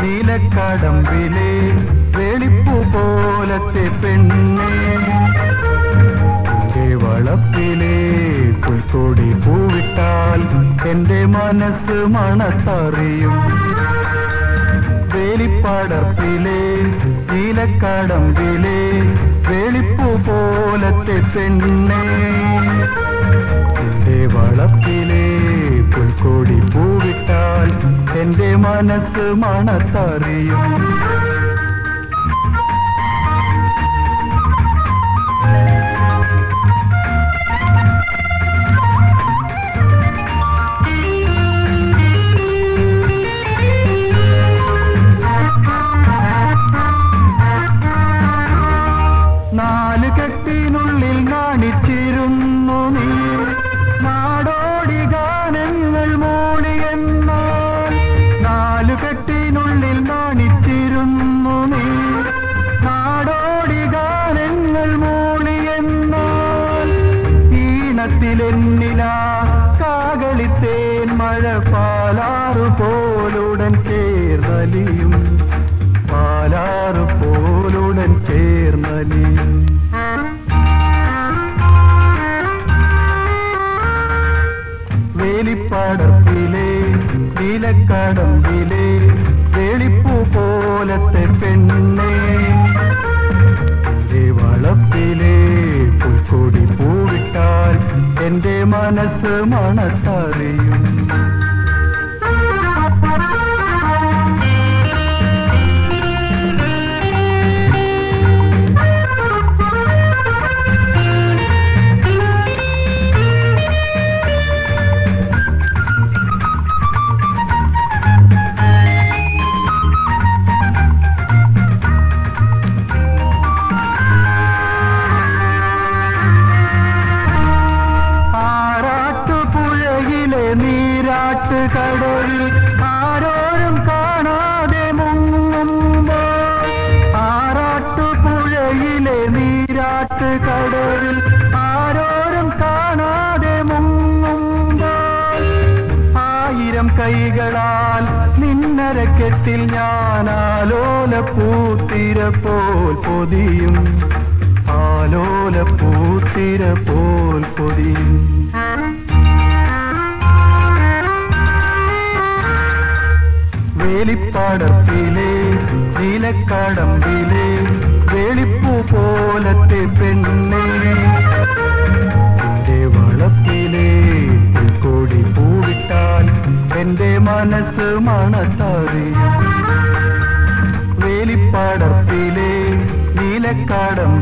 നീലക്കടമ്പിലെ വെളിപ്പു പോലത്തെ പെണ്ണേ. എന്റെ വളപ്പിലെ പൂവിട്ടാൽ എന്റെ മനസ്സ് മണത്തറിയും. വേലിപ്പടർപ്പിലെ നീലക്കടമ്പിലെ വെളിപ്പു പോലത്തെ പെണ്ണേ. എന്റെ വളപ്പിലെ എന്റെ മനസ്സ് മണത്തറിയും. ഈണത്തിലെന്നിലാ കാകളിത്തേൻ മഴ പാലാറു പോലുടൻ ചേർന്നലിയും. പാലാറു പോലുടൻ ചേർന്നലിയും. വേലിപ്പാടത്തിലെ നീലക്കടമ്പിലെ വെളിപ്പു പോലത്തെ പെണ്ണേ. എന്റെ മനസ്സ് മണത്തറിയും. നീരാട്ട് കടലിൽ ആരോരും കാണാതെ മുങ്ങുമ്പോൾ ആയിരം കൈകളാൽ നിന്നരക്കെട്ടിൽ ഞാൻ ആലോല പൂത്തിര പോൽ പൊതിയും. ആലോല പൂത്തിര പോൽ പൊതിയും. വേലിപ്പാടത്തിലെ നീലക്കടമ്പിലെ വെളിപ്പു പോലത്തെ പെണ്ണേ എന്റെ വളപ്പിലെ കൊടി പൂവിട്ടാൽ എന്റെ മനസ്സ് മണത്തറിയും വേലിപ്പാടത്തിലെ നീലക്കാടം